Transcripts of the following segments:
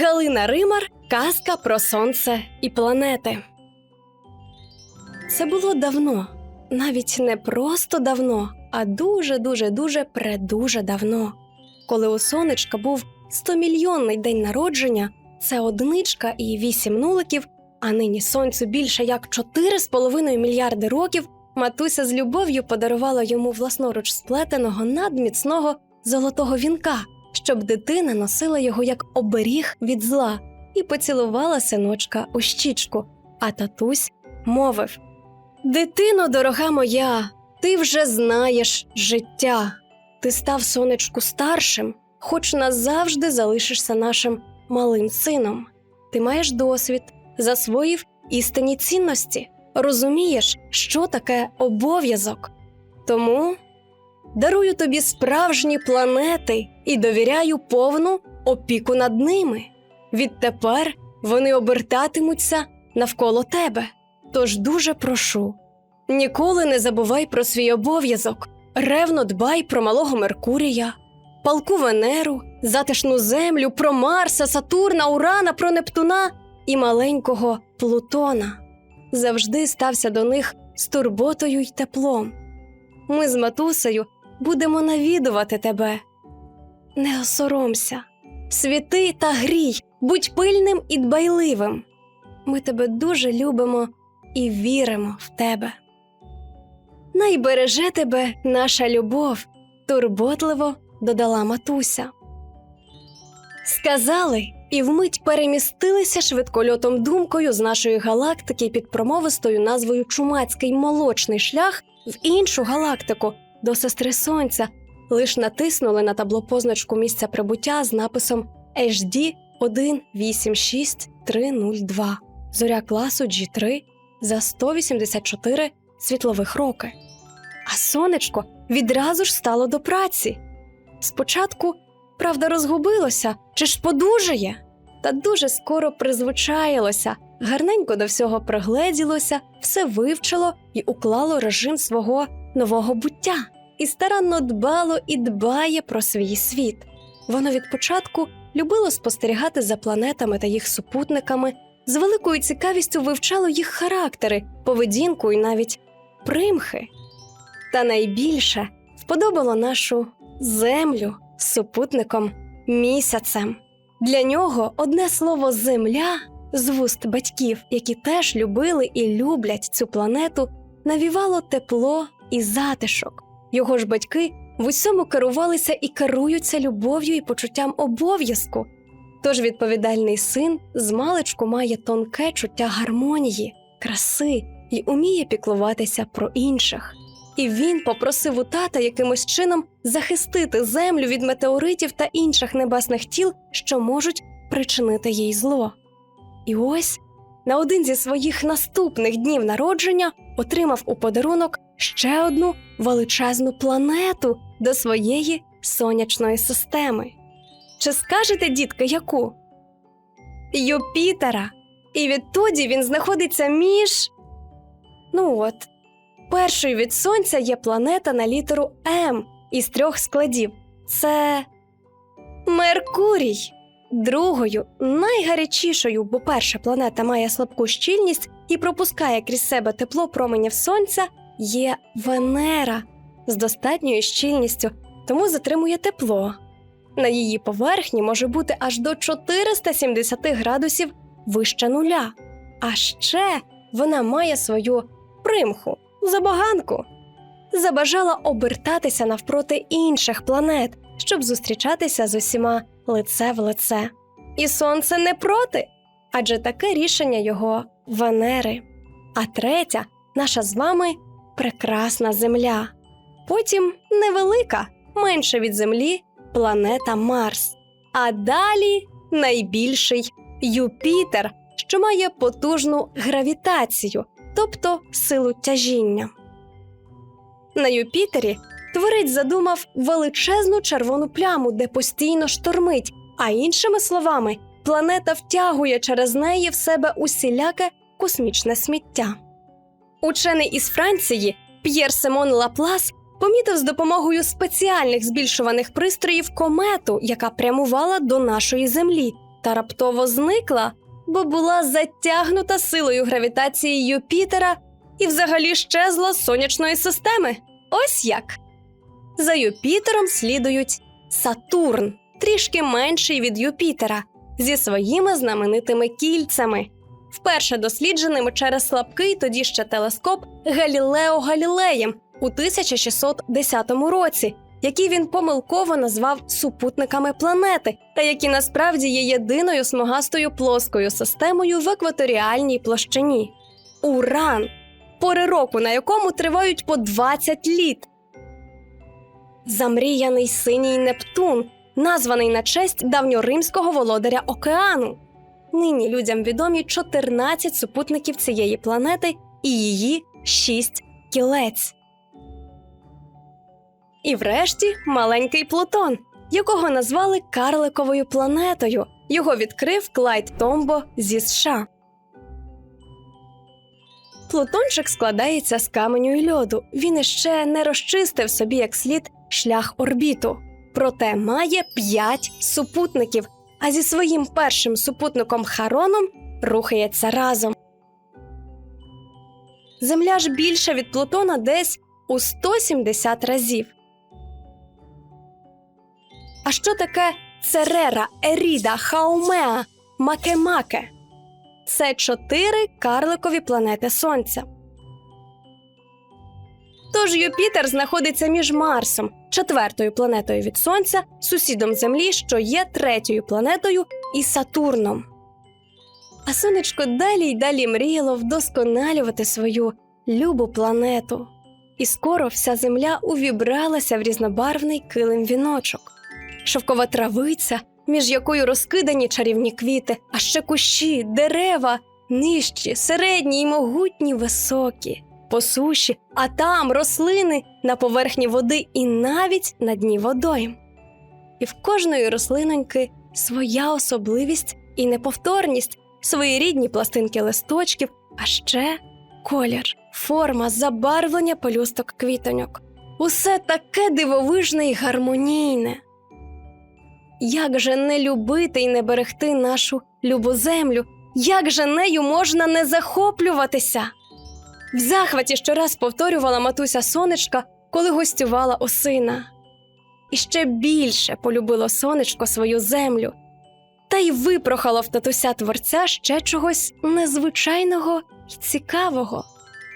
Галина Римар Казка про сонце і планети. Це було давно, навіть не просто давно, а дуже, дуже, дуже предуже давно. Коли у сонечка був 100-мільйонний день народження, це одничка і вісім нуликів, а нині сонцю більше як 4,5 мільярди років. Матуся з любов'ю подарувала йому власноруч сплетеного надміцного золотого вінка, щоб дитина носила його як оберіг від зла, і поцілувала синочка у щічку. А татусь мовив: Дитино, дорога моя, ти вже знаєш життя. Ти став сонечку старшим, хоч назавжди залишишся нашим малим сином. Ти маєш досвід, засвоїв істинні цінності, розумієш, що таке обов'язок. Тому дарую тобі справжні планети і довіряю повну опіку над ними. Відтепер вони обертатимуться навколо тебе. Тож дуже прошу, ніколи не забувай про свій обов'язок, ревно дбай про малого Меркурія, палку Венеру, затишну землю, про Марса, Сатурна, Урана, про Нептуна і маленького Плутона. Завжди стався до них з турботою й теплом. Ми з матусею будемо навідувати тебе. Не осоромся, світи та грій, будь пильним і дбайливим. Ми тебе дуже любимо і віримо в тебе. Найбереже тебе наша любов, турботливо додала матуся. Сказали і вмить перемістилися швидкольотом думкою з нашої галактики під промовистою назвою Чумацький молочний шлях в іншу галактику до сестри Сонця, лиш натиснули на табло позначку місця прибуття з написом HD 186302, зоря класу G3 за 184 світлових роки. А сонечко відразу ж стало до праці. Спочатку, правда, розгубилося, чи ж подужає, та дуже скоро призвичаїлося, гарненько до всього пригледілося, все вивчило і уклало режим свого нового буття, і старанно дбало і дбає про свій світ. Воно від початку любило спостерігати за планетами та їх супутниками, з великою цікавістю вивчало їх характери, поведінку і навіть примхи. Та найбільше вподобало нашу землю з супутником місяцем. Для нього одне слово земля з вуст батьків, які теж любили і люблять цю планету, навівало тепло і затишок. Його ж батьки в усьому керувалися і керуються любов'ю і почуттям обов'язку. Тож відповідальний син з маличку має тонке чуття гармонії, краси і уміє піклуватися про інших. І він попросив у тата якимось чином захистити землю від метеоритів та інших небесних тіл, що можуть причинити їй зло. І ось на один зі своїх наступних днів народження отримав у подарунок ще одну величезну планету до своєї сонячної системи. Чи скажете, дітки, яку? Юпітера. І відтоді він знаходиться між. Ну от, першою від сонця є планета на літеру М із трьох складів. Це Меркурій. Другою, найгарячішою, бо перша планета має слабку щільність і пропускає крізь себе тепло променів сонця, є Венера з достатньою щільністю, тому затримує тепло. На її поверхні може бути аж до 470 градусів вище нуля. А ще вона має свою примху, забаганку. Забажала обертатися навпроти інших планет, щоб зустрічатися з усіма лице в лице. І сонце не проти, адже таке рішення його Венери. А третя наша з вами прекрасна Земля. Потім невелика, менша від Землі планета Марс. А далі найбільший Юпітер, що має потужну гравітацію, тобто силу тяжіння. На Юпітері творець задумав величезну червону пляму, де постійно штормить, а іншими словами, планета втягує через неї в себе усіляке космічне сміття. Учений із Франції П'єр Симон Лаплас помітив з допомогою спеціальних збільшуваних пристроїв комету, яка прямувала до нашої землі, та раптово зникла, бо була затягнута силою гравітації Юпітера і взагалі щезла з сонячної системи. Ось як. За Юпітером слідують Сатурн, трішки менший від Юпітера, зі своїми знаменитими кільцями, вперше дослідженими через слабкий тоді ще телескоп Галілео Галілеєм у 1610 році, які він помилково назвав супутниками планети, та які насправді є єдиною смугастою плоскою системою в екваторіальній площині. Уран, пори року на якому тривають по 20 літ. Замріяний синій Нептун, названий на честь давньоримського володаря океану. Нині людям відомі 14 супутників цієї планети і її 6 кілець. І врешті маленький Плутон, якого назвали карликовою планетою. Його відкрив Клайд Томбо зі США. Плутончик складається з каменю і льоду. Він іще не розчистив собі як слід шлях орбіту, проте має 5 супутників, а зі своїм першим супутником Хароном рухається разом. Земля ж більша від Плутона десь у 170 разів. А що таке Церера, Еріда, Хаумеа, Макемаке? Це чотири карликові планети Сонця. Тож Юпітер знаходиться між Марсом, четвертою планетою від Сонця, сусідом Землі, що є третьою планетою, і Сатурном. А сонечко далі й далі мріяло вдосконалювати свою любу планету. І скоро вся земля увібралася в різнобарвний килим віночок, шовкова травиця, між якою розкидані чарівні квіти, а ще кущі, дерева, нижчі, середні й могутні, високі, по суші, а там рослини на поверхні води і навіть на дні водойм. І в кожної рослиноньки своя особливість і неповторність, свої рідні пластинки листочків, а ще колір, форма, забарвлення пелюсток квітоньок. Усе таке дивовижне і гармонійне. Як же не любити і не берегти нашу любу землю? Як же нею можна не захоплюватися? В захваті щораз повторювала матуся сонечка, коли гостювала у сина. І ще більше полюбило сонечко свою землю, та й випрохало в татуся творця ще чогось незвичайного й цікавого.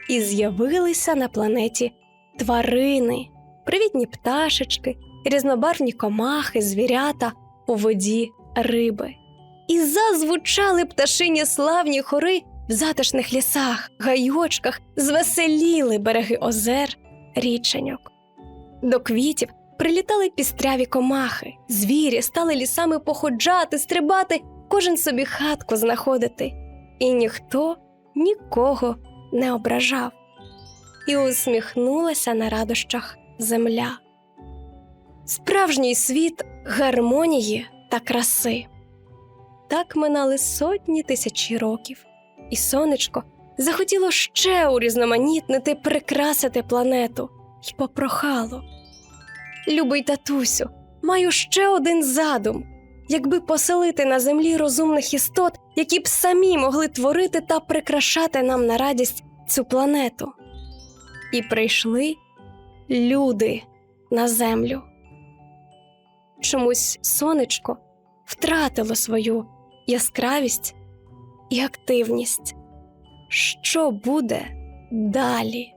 І з'явилися на планеті тварини, привітні пташечки, різнобарвні комахи, звірята, у воді риби. І зазвучали пташині славні хори в затишних лісах, гайочках, звеселіли береги озер, річеньок. До квітів прилітали пістряві комахи, звірі стали лісами походжати, стрибати, кожен собі хатку знаходити, і ніхто нікого не ображав. І усміхнулася на радощах земля. Справжній світ гармонії та краси. Так минали сотні тисячі років, і сонечко захотіло ще урізноманітнити, прикрасити планету й попрохало. Любий татусю, маю ще один задум, якби поселити на землі розумних істот, які б самі могли творити та прикрашати нам на радість цю планету. І прийшли люди на землю. Чомусь сонечко втратило свою яскравість і активність. Що буде далі?